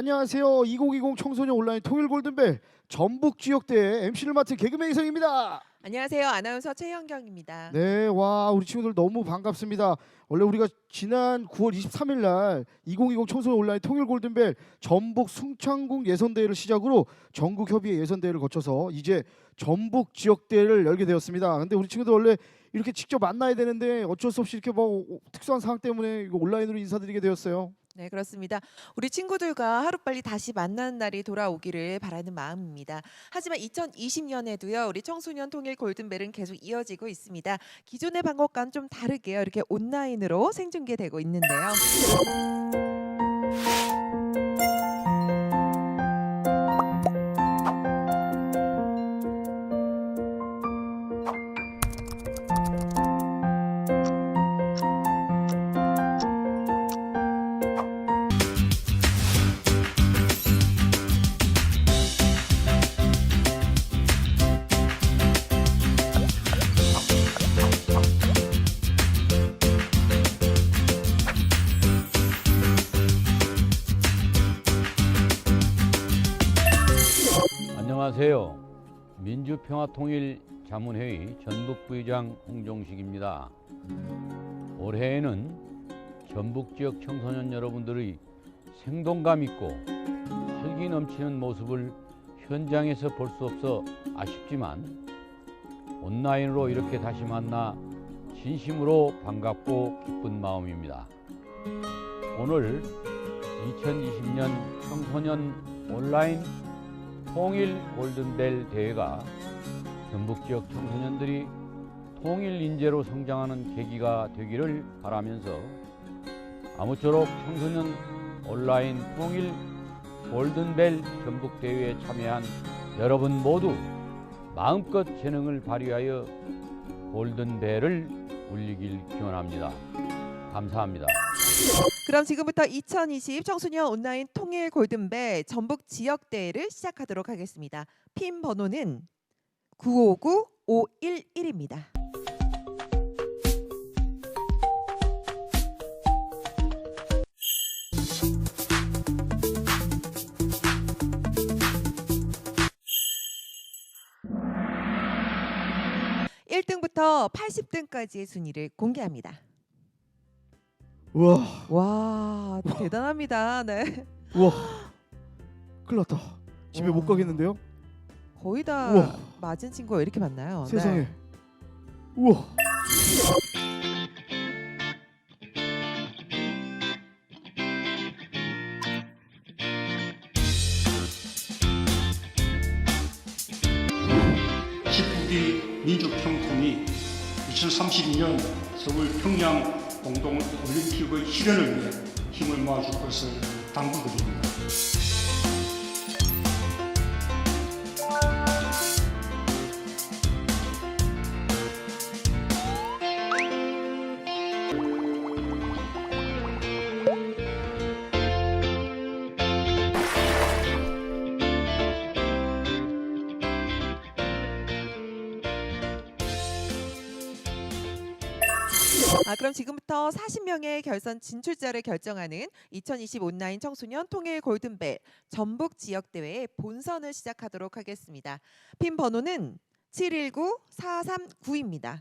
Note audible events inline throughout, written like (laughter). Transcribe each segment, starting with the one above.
안녕하세요. 2020 청소년 온라인 통일 골든벨 전북 지역대 MC를 맡은 개그맨 이성입니다. 안녕하세요. 아나운서 최현경입니다. 네, 와 우리 친구들 너무 반갑습니다. 원래 우리가 지난 9월 23일 날 2020 청소년 온라인 통일 골든벨 전북 숭창궁 예선대회를 시작으로 전국 협의회 예선대회를 거쳐서 이제 전북 지역대회를 열게 되었습니다. 근데 우리 친구들 원래 이렇게 직접 만나야 되는데 어쩔 수 없이 이렇게 뭐 특수한 상황 때문에 온라인으로 인사드리게 되었어요. 네, 그렇습니다. 우리 친구들과 하루빨리 다시 만나는 날이 돌아오기를 바라는 마음입니다. 하지만 2020년에도요, 우리 청소년 통일 골든벨은 계속 이어지고 있습니다. 기존의 방법과는 좀 다르게요, 이렇게 온라인으로 생중계되고 있는데요. 안녕하세요. 민주평화통일자문회의 전북부의장 홍종식입니다. 올해에는 전북 지역 청소년 여러분들의 생동감 있고 활기 넘치는 모습을 현장에서 볼 수 없어 아쉽지만 온라인으로 이렇게 다시 만나 진심으로 반갑고 기쁜 마음입니다. 오늘 2020년 청소년 온라인 통일 골든벨 대회가 전북 지역 청소년들이 통일 인재로 성장하는 계기가 되기를 바라면서 아무쪼록 청소년 온라인 통일 골든벨 전북 대회에 참여한 여러분 모두 마음껏 재능을 발휘하여 골든벨을 울리길 기원합니다. 감사합니다. 그럼 지금부터 2020 청소년 온라인 통일 골든벨 전북 지역 대회를 시작하도록 하겠습니다. 핀 번호는 959511입니다. 일등부터 80등까지의 순위를 공개합니다. 우와, 와 대단합니다. 네 우와, 큰일 났다. 집에 못 와. 가겠는데요? 거의 다 우와. 맞은 친구가 왜 이렇게 많나요? 세상에. 네. 우와. 십9기 민주평통이 2032년 서울 평양 공동 올림픽의 실현을 위해 힘을 모아줄 것을 당부드립니다. 아 그럼 지금부터 40명의 결선 진출자를 결정하는 2020 온라인 청소년 통일 골든벨 전북 지역 대회의 본선을 시작하도록 하겠습니다. 핀 번호는 719439입니다.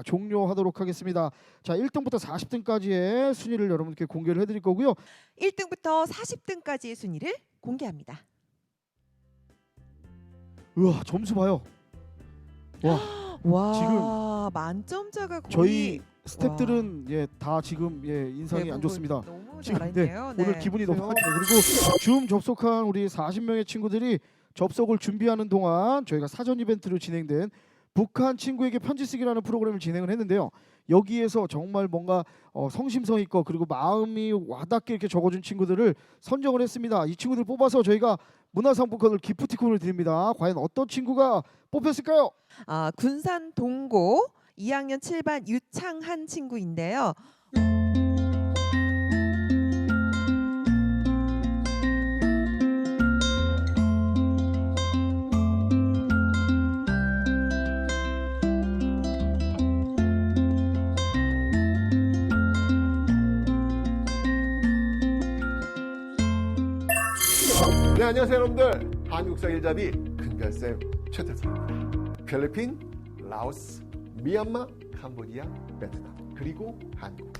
자, 종료하도록 하겠습니다. 자, 1등부터 40등까지의 순위를 여러분께 공개를 해드릴 거고요. 1등부터 40등까지의 순위를 공개합니다. 우와, 점수 봐요. 와, (gasps) 와 지금 만점자가 거의 저희 스태프들은 예, 다 지금 예, 인상이 안 대부분 좋습니다. 너무 지금, 잘했네요. 오늘 기분이 너무 안 좋아요. 그리고 줌 접속한 우리 40명의 친구들이 접속을 준비하는 동안 저희가 사전 이벤트로 진행된 북한 친구에게 편지 쓰기라는 프로그램을 진행을 했는데요. 여기에서 정말 뭔가 어, 성심성 있고 그리고 마음이 와닿게 이렇게 적어준 친구들을 선정을 했습니다. 이 친구들 뽑아서 저희가 문화상품권을 기프티콘을 드립니다. 과연 어떤 친구가 뽑혔을까요? 아, 군산 동고 2학년 7반 유창한 친구인데요. 안녕하세요 여러분들 한국사 일잡이 큰별쌤 최태성입니다 필리핀, 라오스, 미얀마, 캄보디아, 베트남 그리고 한국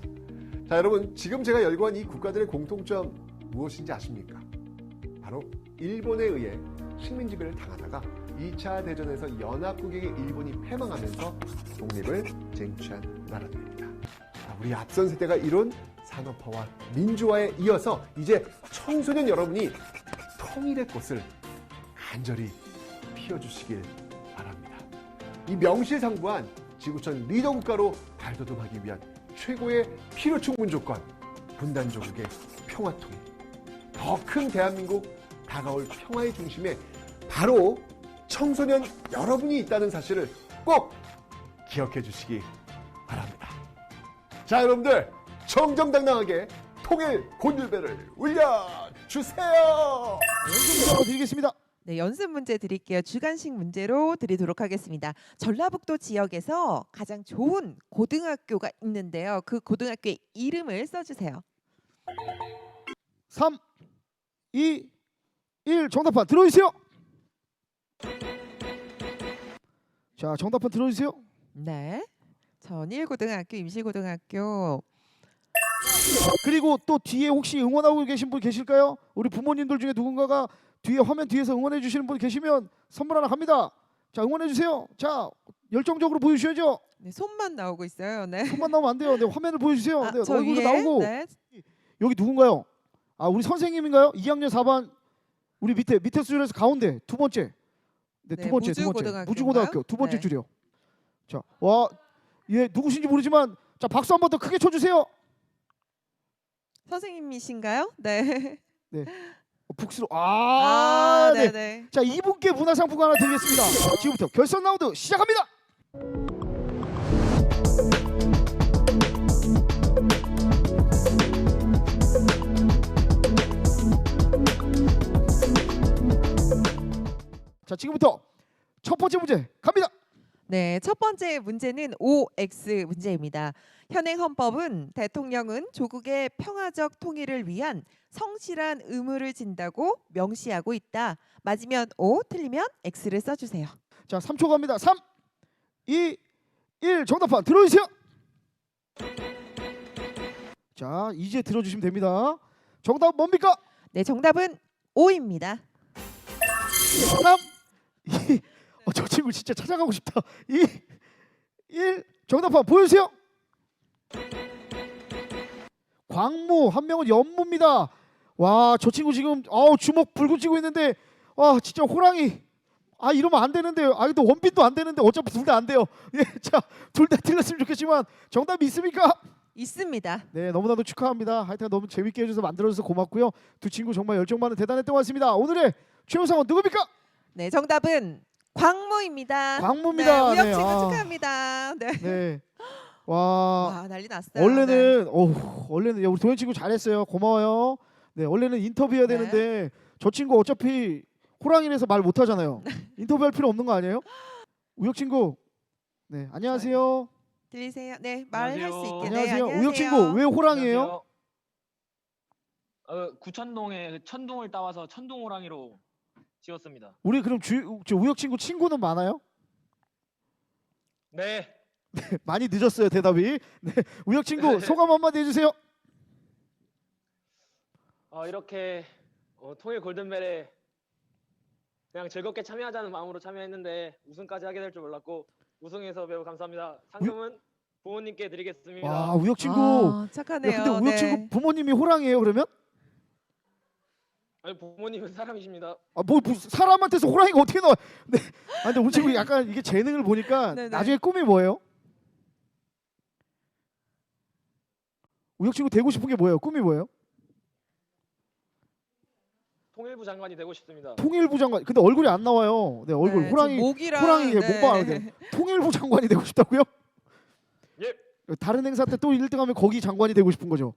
자 여러분 지금 제가 열거한 이 국가들의 공통점 무엇인지 아십니까? 바로 일본에 의해 식민지배를 당하다가 2차 대전에서 연합국에게 일본이 패망하면서 독립을 쟁취한 나라들입니다. 자, 우리 앞선 세대가 이룬 산업화와 민주화에 이어서 이제 청소년 여러분이 통일의 꽃을 간절히 피워주시길 바랍니다. 이 명실상부한 지구촌 리더 국가로 발돋움하기 위한 최고의 필요 충분 조건 분단 조국의 평화 통일 더 큰 대한민국 다가올 평화의 중심에 바로 청소년 여러분이 있다는 사실을 꼭 기억해 주시기 바랍니다. 자 여러분들 정정당당하게 통일 곤율배를 울려 주세요. 연습 드리겠습니다. 네, 연습 문제 드릴게요. 주간식 문제로 드리도록 하겠습니다. 전라북도 지역에서 가장 좋은 고등학교가 있는데요. 그 고등학교의 이름을 써주세요. 3, 2, 1 정답판 들어주세요. 자 정답판 들어주세요. 네. 전일고등학교, 임실고등학교. 그리고 또 뒤에 혹시 응원하고 계신 분 계실까요? 우리 부모님들 중에 누군가가 뒤에 화면 뒤에서 응원해 주시는 분 계시면 선물 하나 갑니다. 자 응원해 주세요. 자 열정적으로 보여주셔야죠. 네, 손만 나오고 있어요. 네. 손만 나오면 안 돼요. 네, 화면을 보여주세요. 아, 네, 저 얼굴도 위에, 나오고 네. 여기 누군가요? 아 우리 선생님인가요? 2학년 4반 우리 밑에 밑에 수준에서 가운데 두 번째. 네, 두 네, 번째 두 번째 무주고등학교인가요? 무주고등학교 두 번째 네. 줄이요. 자, 와, 예 누구신지 모르지만 자 박수 한 번 더 크게 쳐주세요. 선생님이신가요? (laughs) 네. 어, 북스로 아, 아, 네. 네, 네. 자 이분께 문화상품 하나 드리겠습니다. 지금부터 결선 라운드 시작합니다. 자 지금부터 첫 번째 문제 갑니다. 네, 첫 번째 문제는 OX 문제입니다. 현행 헌법은 대통령은 조국의 평화적 통일을 위한 성실한 의무를 진다고 명시하고 있다. 맞으면 O, 틀리면 X를 써주세요. 자 3초 갑니다. 3, 2, 1 정답판 들어주세요. 자 이제 들어주시면 됩니다. 정답 뭡니까? 네, 정답은 O입니다. 3, 2, 어, 저 친구 진짜 찾아가고 싶다. 2, 1 정답판 보여주세요. 광무 한 명은 연무입니다. 와 저 친구 지금 어우 주먹 불고 치고 있는데 와 진짜 호랑이 아 이러면 안 되는데 아 이거 원빈도 안 되는데 어차피 둘 다 안 돼요. (laughs) 예자둘 다 틀렸으면 좋겠지만 정답이 있습니까? 있습니다. 네 너무나도 축하합니다. 하여튼 너무 재밌게 해줘서 만들어줘서 고맙고요. 두 친구 정말 열정 많은 대단했던 것 같습니다. 오늘의 최우상은 누굽니까? 네, 정답은 광무입니다. 광무입니다. 네, 우혁 네, 친구 아. 축하합니다. 네. 네. (laughs) 와 와, 난리 났어요. 원래는 어 원래는 야, 우리 도현 친구 잘했어요. 고마워요. 네 원래는 인터뷰해야 네. 되는데 저 친구 어차피 호랑이라서 말 못하잖아요. 인터뷰할 필요 없는 거 아니에요? 우혁 친구. 네 안녕하세요. 들리세요? 네, 말할 수 안녕하세요. 있게. 안녕하세요. 네, 우혁 친구 왜 호랑이에요? 안녕하세요. 어, 구천동에 그 천둥을 따와서 천둥호랑이로 지었습니다. 우리 그럼 주, 저 우혁 친구 친구는 많아요? 네. 많이 늦었어요 대답이. 네 우혁 친구 소감 한마디 해주세요. 어, 이렇게 어, 통일 골든벨에 그냥 즐겁게 참여하자는 마음으로 참여했는데 우승까지 하게 될 줄 몰랐고 우승해서 매우 감사합니다. 상금은 부모님께 드리겠습니다. 와 우혁 친구. 아, 야, 착하네요. 근데 우혁 네. 친구 부모님이 호랑이에요 그러면? 아니 부모님은 사람이십니다. 아뭐 사람한테서 호랑이가 어떻게 나와? 네. 아 근데 우리 친구 약간 이게 재능을 보니까 네, 네. 나중에 꿈이 뭐예요? 우혁 친구 되고 싶은 게 뭐예요? 꿈이 뭐예요? 통일부 장관이 되고 싶습니다. 통일부 장관. 근데 얼굴이 안 나와요. 네 얼굴 네, 호랑이 목이랑 호랑이 예, 네. 목방 하는데 통일부 장관이 되고 싶다고요? 예. 다른 행사 때 또 1등하면 거기 장관이 되고 싶은 거죠?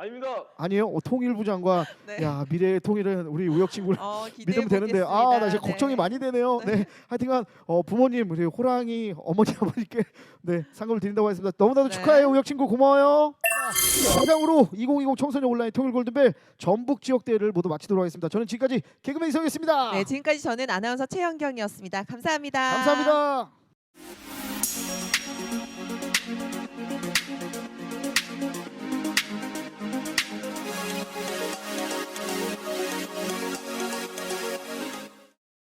아닙니다. 아니에요. 어, 통일부 장관. (laughs) 네. 야 미래의 통일은 우리 우혁 친구 어, 믿으면 되는데 보겠습니다. 아나 지금 네. 걱정이 많이 되네요. 네. 하여튼간 어, 부모님 우리 호랑이 어머니 (laughs) 아버지께 네 상금을 드린다고 했습니다. 너무나도 네. 축하해요 우혁 친구 고마워요. 이상으로 2020 청소년 온라인 통일 골든벨 전북 지역 대회를 모두 마치도록 하겠습니다. 저는 지금까지 개그맨 이성이었습니다. 네, 지금까지 저는 아나운서 최현경이었습니다. 감사합니다. 감사합니다.